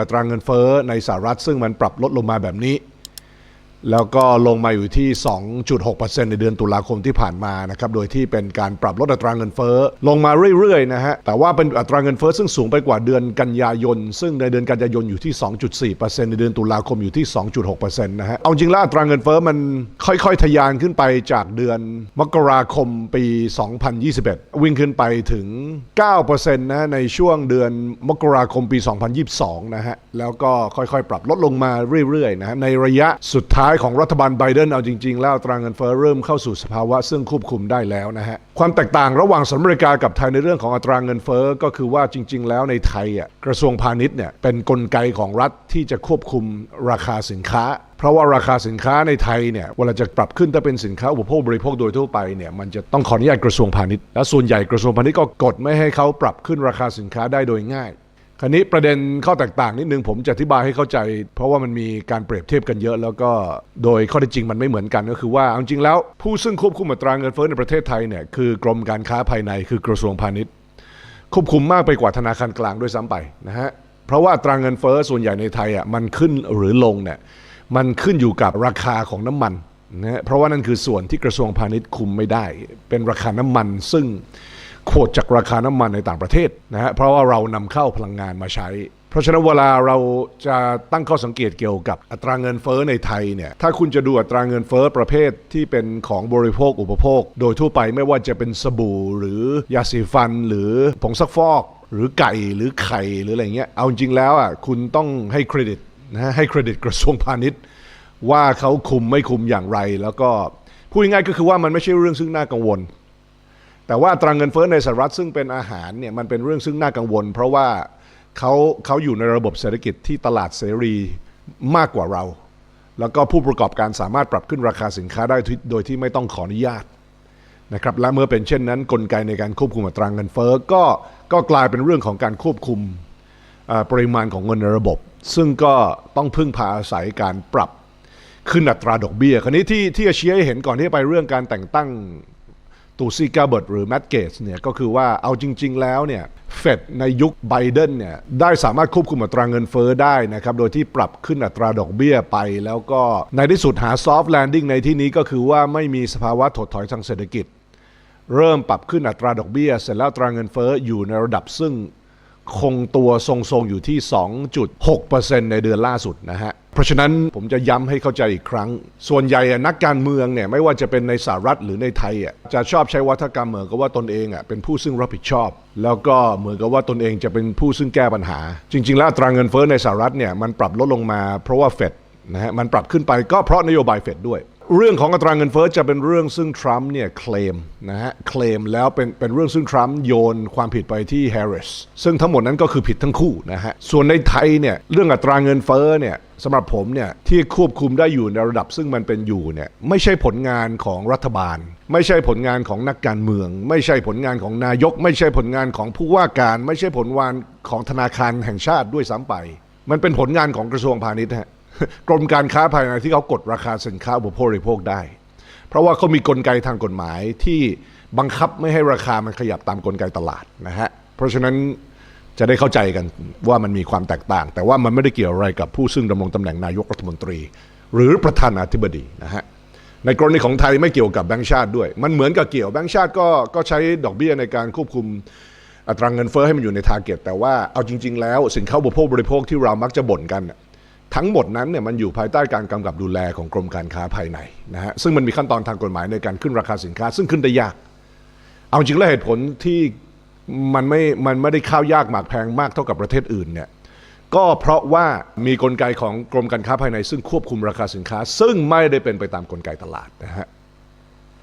อัตราเงินเฟ้อในสหรัฐซึ่งมันปรับลดลงมาแบบนี้ แล้วก็ลงมาอยู่ที่ 2.6%ในเดือนตุลาคมที่ผ่านมานะครับ โดยที่เป็นการปรับลดอัตราเงินเฟ้อ ลงมาเรื่อยๆนะฮะ แต่ว่าเป็นอัตราเงินเฟ้อซึ่งสูงไปกว่าเดือนกันยายน ซึ่งในเดือนกันยายนอยู่ที่ 2.4%ในเดือนตุลาคมอยู่ที่ 2.6%นะฮะ เอาจริงแล้วอัตราเงินเฟ้อมันค่อยๆ ทะยานขึ้นไปจากเดือนมกราคมปี 2021 วิ่งขึ้นไปถึง 9%นะในช่วงเดือนมกราคมปี 2022 นะฮะ แล้วก็ค่อยๆ ปรับลดลงมาเรื่อยๆ นะฮะ ในระยะสุดท้ายของรัฐบาลไบเดนเอาจริง ๆ แล้วตราเงินเฟ้อเริ่มเข้าสู่สภาวะซึ่งควบคุมได้แล้วนะฮะ ความแตกต่างระหว่างสหรัฐอเมริกากับไทยในเรื่องของอัตราเงินเฟ้อก็คือว่าจริง ๆ แล้วในไทยอะกระทรวงพาณิชย์เนี่ยเป็นกลไกของรัฐที่จะควบคุมราคาสินค้าเพราะว่าราคาสินค้าในไทยเนี่ยเวลาจะปรับขึ้นถ้าเป็นสินค้าอุปโภคบริโภคโดยทั่วไปเนี่ยมันจะต้องขออนุญาตกระทรวงพาณิชย์และส่วนใหญ่กระทรวงพาณิชย์ก็กดไม่ให้เขาปรับขึ้นราคาสินค้าได้โดยง่าย คราวนี้ประเด็นข้อแตกต่างนิดนึงผมจะอธิบายให้เข้าใจ เพราะว่ามันมีการเปรียบเทียบกันเยอะ แล้วก็โดยข้อเท็จจริงมันไม่เหมือนกันก็คือว่าเอาจริงแล้วผู้ซึ่งควบคุมอัตราเงินเฟ้อในประเทศไทยเนี่ยคือกรมการค้าภายในคือกระทรวงพาณิชย์ ควบคุมมากไปกว่าธนาคารกลางด้วยซ้ำไปนะฮะเพราะว่าอัตราเงินเฟ้อส่วนใหญ่ในไทยอะมันขึ้นหรือลงเนี่ยมันขึ้นอยู่กับราคาของน้ำมันนะฮะเพราะว่านั่นคือส่วนที่กระทรวงพาณิชย์คุมไม่ได้ เป็นราคาน้ำมันซึ่ง โคดจากราคาน้ำมันในต่างประเทศนะฮะเพราะว่าเรานำเข้าพลังงานมาใช้ เพราะฉะนั้นเวลาเราจะตั้งข้อสังเกตเกี่ยวกับอัตราเงินเฟ้อในไทยเนี่ยถ้าคุณจะดูอัตราเงินเฟ้อประเภทที่เป็นของบริโภคอุปโภค โดยทั่วไปไม่ว่าจะเป็นสบู่ หรือยาสีฟัน หรือผงซักฟอก หรือไก่หรือไข่หรืออะไรเงี้ยเอาจริงแล้วอะคุณต้องให้เครดิตนะฮะให้เครดิตกระทรวงพาณิชย์ ว่าเขาคุมไม่คุมอย่างไรแล้วก็พูดง่ายก็คือว่ามันไม่ใช่เรื่องซึ่งน่ากังวล แต่ว่าตราเงินเฟ้อในสหรัฐซึ่งเป็นอาหารเนี่ยมันเป็นเรื่องซึ่งน่ากังวล เพราะว่าเขาเขาอยู่ในระบบเศรษฐกิจที่ตลาดเสรีมากกว่าเรา แล้วก็ผู้ประกอบการสามารถปรับขึ้นราคาสินค้าได้โดยที่ไม่ต้องขออนุญาตนะครับและเมื่อเป็นเช่นนั้น กลไกในการควบคุมอัตราเงินเฟ้อก็ก็กลายเป็นเรื่องของการควบคุมปริมาณของเงินในระบบ ซึ่งก็ต้องพึ่งพาอาศัยการปรับขึ้นอัตราดอกเบี้ย คราวนี้ที่ที่จะชี้ให้เห็นก่อนที่ไปเรื่องการแต่งตั้ง ตูซี่กาเบิร์ตหรือแมตเกสเนี่ยก็คือว่าเอาจริง ๆ แล้วเนี่ยเฟดในยุคไบเดนเนี่ยได้สามารถควบคุมอัตราเงินเฟ้อได้นะครับโดยที่ปรับขึ้นอัตราดอกเบี้ยไป แล้วก็ในที่สุดหาซอฟต์แลนดิ้งในที่นี้ก็คือว่าไม่มีสภาวะถดถอยทางเศรษฐกิจ เริ่มปรับขึ้นอัตราดอกเบี้ย เสร็จแล้วอัตราเงินเฟ้ออยู่ในระดับซึ่ง คงตัวทรงๆอยู่ที่ 2.6%ในเดือนล่าสุดนะฮะ เพราะฉะนั้นผมจะย้ำให้เข้าใจอีกครั้ง ส่วนใหญ่อะนักการเมืองเนี่ยไม่ว่าจะเป็นในสหรัฐหรือในไทยอะจะชอบใช้วัฒกรรมเหมือนกับว่าตนเองอะเป็นผู้ซึ่งรับผิดชอบ แล้วก็เหมือนกับว่าตนเองจะเป็นผู้ซึ่งแก้ปัญหา จริง ๆ แล้วตราเงินเฟ้อในสหรัฐเนี่ยมันปรับลดลงมาเพราะว่าเฟดนะฮะมันปรับขึ้นไปก็เพราะนโยบายเฟดด้วย เรื่องของอัตราเงินเฟ้อจะเป็นเรื่องซึ่งทรัมป์เนี่ยเคลมนะฮะเคลมแล้วเป็นเป็นเรื่องซึ่งทรัมป์โยนความผิดไปที่แฮร์ริสซึ่งทั้งหมดนั้นก็คือผิดทั้งคู่นะฮะส่วนในไทยเนี่ยเรื่องอัตราเงินเฟ้อเนี่ยสำหรับผมเนี่ยที่ควบคุมได้อยู่ในระดับซึ่งมันเป็นอยู่เนี่ยไม่ใช่ผลงานของรัฐบาล ไม่ใช่ผลงานของนักการเมือง ไม่ใช่ผลงานของนายก ไม่ใช่ผลงานของผู้ว่าการ ไม่ใช่ผลงานของธนาคารแห่งชาติด้วยซ้ำไป มันเป็นผลงานของกระทรวงพาณิชย์ฮะ กรมการค้าภายในที่เขากดราคาสินค้าอุปโภคบริโภคได้ เพราะว่าเขามีกลไกทางกฎหมายที่บังคับไม่ให้ราคามันขยับตามกลไกตลาดนะฮะเพราะฉะนั้นจะได้เข้าใจกันว่ามันมีความแตกต่าง แต่ว่ามันไม่ได้เกี่ยวอะไรกับผู้ซึ่งดำรงตำแหน่งนายกรัฐมนตรี หรือประธานาธิบดีนะฮะในกรณีของไทยไม่เกี่ยวกับแบงก์ชาติด้วย มันเหมือนกับเกี่ยวแบงก์ชาติก็ก็ใช้ดอกเบี้ยในการควบคุมอัตราเงินเฟ้อให้มันอยู่ในทาร์เก็ตแต่ว่าเอาจริง ๆ แล้วสินค้าอุปโภคบริโภคที่เรามักจะบ่นกัน ทั้งหมดนั้นเนี่ยมันอยู่ภายใต้การกำกับดูแลของกรมการค้าภายในนะฮะซึ่งมันมีขั้นตอนทางกฎหมายในการขึ้นราคาสินค้า ซึ่งขึ้นได้ยาก เอาจริงแล้วเหตุผลที่มันไม่มันไม่ได้ข้าวยากหมากแพงมากเท่ากับประเทศอื่นเนี่ยก็เพราะว่ามีกลไกของกรมการค้าภายใน ซึ่งควบคุมราคาสินค้า ซึ่งไม่ได้เป็นไปตามกลไกตลาดนะฮะ